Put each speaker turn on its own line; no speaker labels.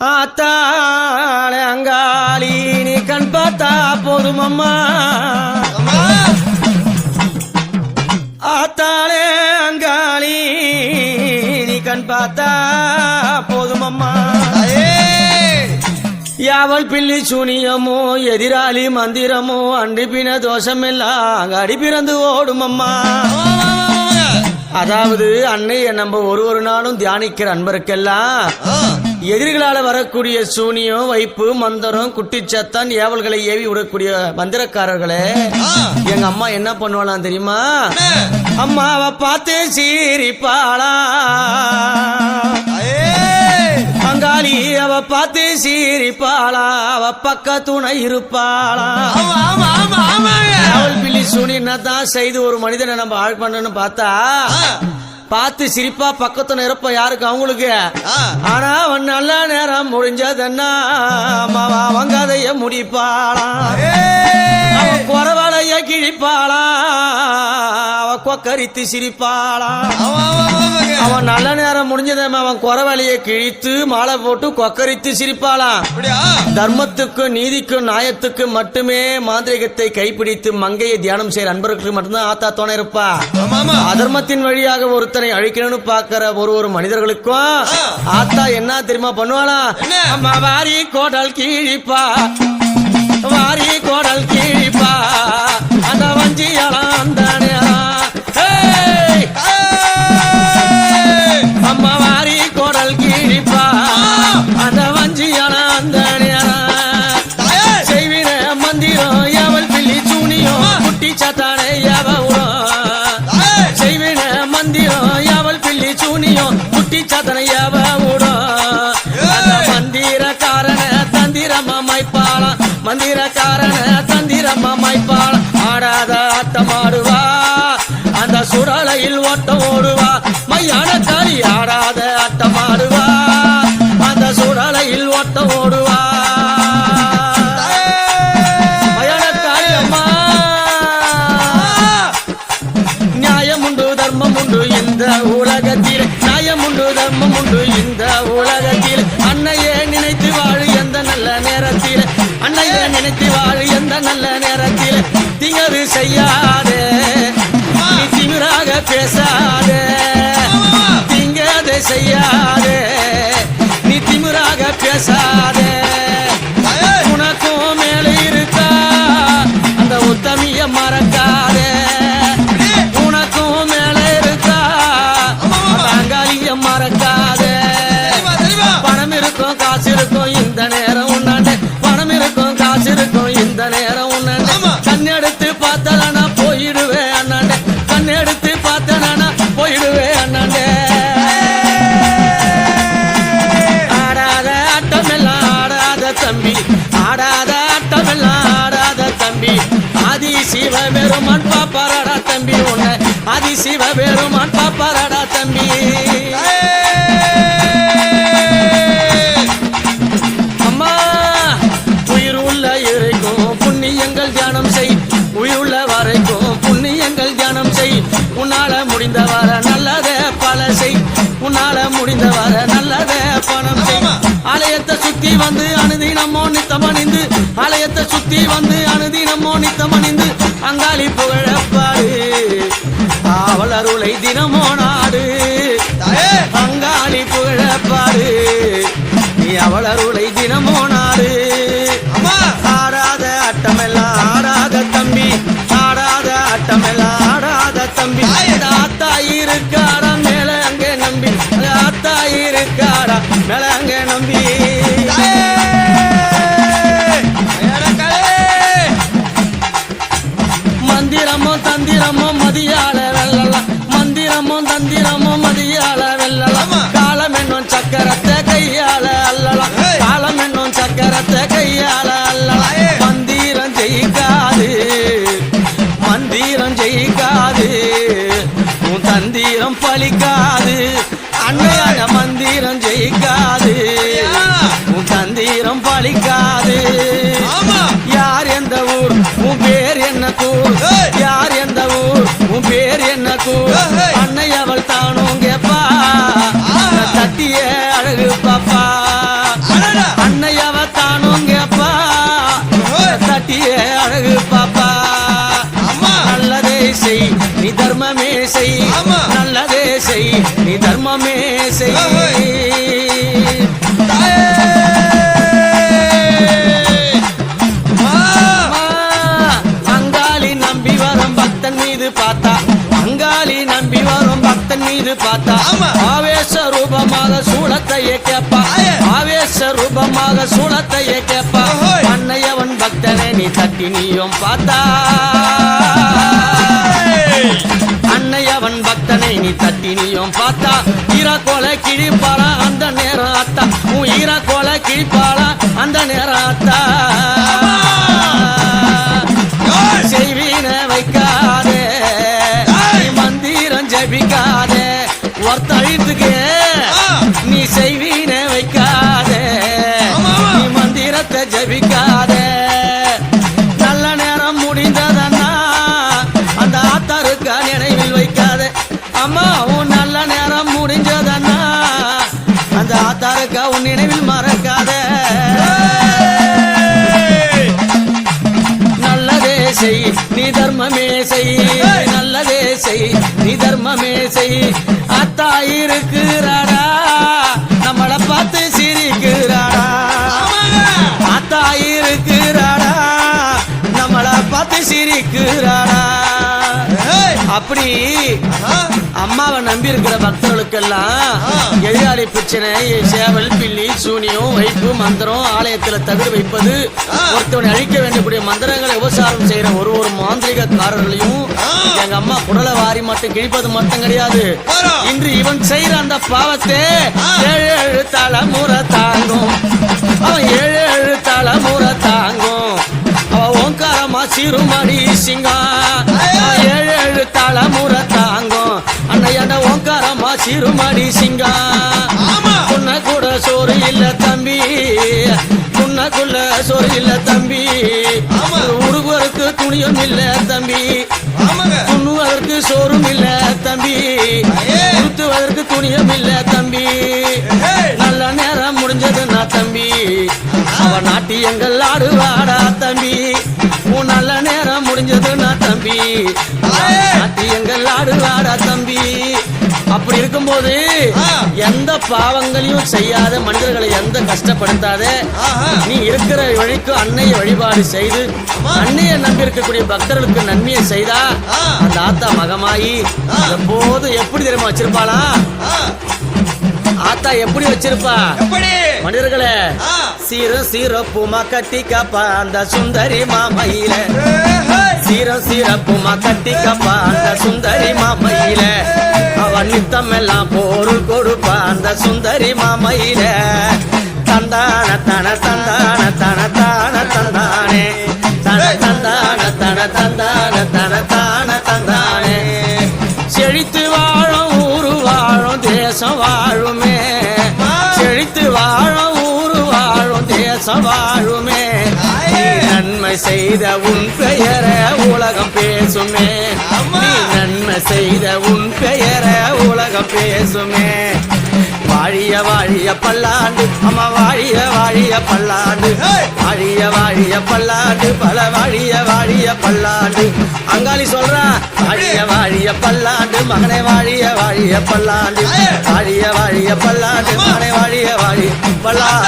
ஆத்தாள அங்காளி நீ கண் பார்த்தா போதும் அம்மா. ஆத்தாளே அங்காளி நீ கண் பார்த்தா போதும் அம்மா. யாவல் பிள்ளி சூனியமோ எதிராளி மந்திரமோ அண்டிப்பின தோஷமெல்லாம் அடி பிறந்து ஓடும் அம்மா. அதாவது அன்னைய நம்ம ஒரு ஒரு நாளும் தியானிக்கிற அன்பருக்கெல்லாம் எதிரிகளால வரக்கூடிய சூனியம் வைப்பு மந்திரம் குட்டிச்சத்தன் ஏவல்களை ஏவி விடக்கூடிய மந்திரக்காரர்களே எங்க அம்மா என்ன பண்ணுவாளாம் தெரியுமா? அம்மாவை பார்த்து சீரிப்பாளா பங்காளி அவ பார்த்து சீரிப்பாளா அவ பக்க துணை இருப்பாளா. அவள் பிள்ளி சூனியன்னா தான் செய்து ஒரு மனிதனை நம்ம ஆள் பண்ணணும்னு பார்த்தா பார்த்து சிரிப்பா பக்கத்துல இருப்ப யாருக்கு? அவங்களுக்கு. ஆனா அவன் நல்ல நேரம் முடிஞ்சதுன்னா அம்மாவா அவங்க அதைய முடிப்பாளா அவன் குறவளைய கிழிப்பாளா அவ கொக்கரித்து சிரிப்பாளா அவன் நல்ல நேரம் முடிஞ்சதே அவன் குறவழியை கிழித்து மாலை போட்டு கொக்கரித்து சிரிப்பாளாம். தர்மத்துக்கும் நீதிக்கும் நியாயத்துக்கும் மட்டுமே மாந்திரிகத்தை கைப்பிடித்து மங்கையை தியானம் செய்யற அன்பர்களுக்கு மட்டும்தான் ஆத்தா துணை இருப்பா. அதர்மத்தின் வழியாக ஒருத்தனை அழிக்கணும்னு பாக்குற ஒரு ஒரு மனிதர்களுக்கும் ஆத்தா என்ன தெரியுமா பண்ணுவாளா? அம்மா வாரி கோடல் கீழிப்பா. வாரி கோடல் கீழிப்பா. அந்த வஞ்சியலாம் அந்த மந்திரக்காரன தந்திரம் அமைப்பாளாம் ஆடாத ஆட்டமாடுவா அந்த சுடலையில் ஓட்டம் ஓடுவா. செய்யாதே. நீ திமிராக பேசாதே. திங்கதை செய்யாதே. நீ திமிராக பேசாதே. உனக்கும் மேலே இருக்கா. அந்த உத்தமிய மறக்காதே. சிவ பெருமான் பாப்பாரடா தம்பி உன்னை ஆதி சிவ பெருமான் பாப்பாரடா தம்பி. அம்மா உயிர் உள்ள இறைக்கும் புண்ணியங்கள் தியானம் செய். உயிர் உள்ள வரைக்கும் புண்ணியங்கள் தியானம் செய். உன்னால முடிந்தவர நல்லத நல்லதே பல செய். உன்னால முடிந்தவர நல்லத நல்லதே பணம் செய். ஆலயத்தை சுத்தி வந்து அனுதினமோ நித்தம் அணிந்து. ஆலயத்தை சுத்தி வந்து அனுதினமோ அங்காளி புகழப்பாடு அவள் அருளை தினமோ நாடு. அங்காளி புகழப்பாடு நீ அவள் அருளை தினமோ நாடு. ஆடாத ஆட்டமெல்லாம் ஆடாத தம்பி. ஆடாத ஆட்டமெல்லாம் ஆடாத தம்பி. ஆத்தா இருக்காடா மேல அங்கே நம்பி. ஆத்தா இருக்காடா மேல அங்கே நம்பி. மந்திரமோ தந்திரமோ மதியால வெல்லலாம் மந்திரமோ தந்திரமோ மதியால வெல்லலாம் காலம் என்னும் சக்கரத்தை கையால அல்லலாம் காலம் என்னும் சக்கரத்தை கையால அல்லலாம் மந்திரம் ஜெயிக்காது. மந்திரம் ஜெயிக்காது. உன் தந்திரம் பலிக்காது அண்ணன் மந்திரம் ஜெயிக்காது. உன் தந்திரம் பழிக்காது. யார் எந்த ஊர் உன் பேர் என்ன கூர்? யார் எந்த ஊர் உன் பேர் என்ன கூர்? அன்னை அவள் தானும் கேப்பா? தட்டிய அழகு பாப்பா. அன்னை
தானும் கேப்பா? தட்டிய அழகு பாப்பா.
நல்லதே செய் நீ தர்மமே செய்.
நல்லதே செய் அம்மா!
அம்மா, அங்காளி நம்பி வரும் பக்தன் மீது பார்த்தா அங்காளி நம்பி வரும் பக்தன் மீது பார்த்தா. ஆவேச ரூபமாக சூளத்தையே கேப்பா. ஆவேச ரூபமாக சூளத்தையே கேப்பா. அன்னையவன் பக்தனை நீ தட்டி நீயும் பார்த்தா ஆத்தா ஈரா கோலை கிழிப்பாரா? அந்த நேரம் அத்தா உன் ஈரா கோலை கிழிப்பாரா? நினைவில் மறக்காதே! நல்லதே செய் நீ தர்மமே செய் நல்லதே செய் நீ தர்மமே செய் அத்தா இருக்கிறாடா நம்மள பார்த்து சிரிக்கிறாடா
ஆமாங்க!
அத்தா இருக்கிறாடா நம்மள பார்த்து சிரிக்கிறாடா
ஏய்!
அப்படி
ஆஹா!
அம்மாவை நம்பி இருக்கிற பக்தர்களுக்கெல்லாம்
ஆ.
எதிராளி பிரச்சனை சேவல் பில்லி சூனியம் வைப்பு மந்திரம் ஆலயத்துல தவிர வைப்பது ஒருத்தவனை அழிக்க வேண்டக்கூடிய மந்திரங்களை உபசாரம் செய்யற ஒரு ஒரு மாந்திரிகக்காரர்களையும் எங்க அம்மா குடலை வாரி மட்டும் கிழிப்பது மட்டும் கிடையாது. இன்று இவன் செய்யற அந்த பாவத்தை ஏழு ஏழு தலைமுறை தாங்கும். அவன் ஏழு ஏழு தலைமுறை தாங்கும். அவன் ஓங்காரமா சிறுமடி சிங்கா. சிங்கம்
ஆமா!
உன்ன கூட சோறு இல்ல தம்பி உன்னக்குள்ள சோறு இல்ல தம்பி
ஆமா.
உடுவருக்கு துணியும் இல்ல தம்பி! உண்ணுவதற்கு சோறும் இல்ல தம்பி
ஐயே!
உடுத்துவதற்கு துணியும் இல்ல தம்பி! நல்ல நேரம் முடிஞ்சது நான் தம்பி அவ நாட்டியங்கள் ஆடுவாடா தம்பி உன் நல்ல நேரம் முடிஞ்சது நான் தம்பி! நாட்டியங்கள் ஆடுவாடா தம்பி அப்படி இருக்கும்போது. எந்த பாவங்களையும் செய்யாத மனிதர்களை எந்த கஷ்டப்படுத்தாத! நீ இருக்கிற வழிக்கு அன்னையை வழிபாடு செய்து. அன்னையை நம்பி இருக்கக்கூடிய பக்தர்களுக்கு நன்மையை செய்தா. அந்த ஆத்தா மகமாயி
ஆ.
எப்போதும் எப்படி தெரியுமா வச்சிருப்பாளா! ஆத்தா எப்படி வச்சிருப்பா? மனிதர்களே
ஆ!
சீரும் சீரப்புமா காப்பா அந்த சுந்தரி மாமையில! சீரம் சீரப்புமா காப்பா அந்த சுந்தரி மாமையில அவன் நித்தம் எல்லாம் கொடுப்பா அந்த சுந்தரி மாமையில. தந்தான தன தந்தான தன தான தந்தானே. தன தந்தான தன தந்தான தன தான தந்தானே. செழித்து வாழும் ஊரு வாழும் தேசம் வாழுமே. செழித்து வாழும் ஊரு வாழும் தேசம் வாழுமே. செய்த உன் பெயர உலகம் பேசுமே. நீ நன்மை செய்த உன் பெயர உலகம் பேசுமே. வாழிய வாழிய பல்லாண்டு அம்மா வாழிய வாழிய பல்லாண்டு! வாழிய வாழிய பல்லாண்டு பல வாழிய வாழிய பல்லாண்டு. அங்காளி சொல்றான் வாழிய வாழிய பல்லாண்டு மகனை வாழிய வாழிய பல்லாண்டு! வாழிய வாழிய பல்லாண்டு மகனை வாழிய வாழிய பல்லாண்டு.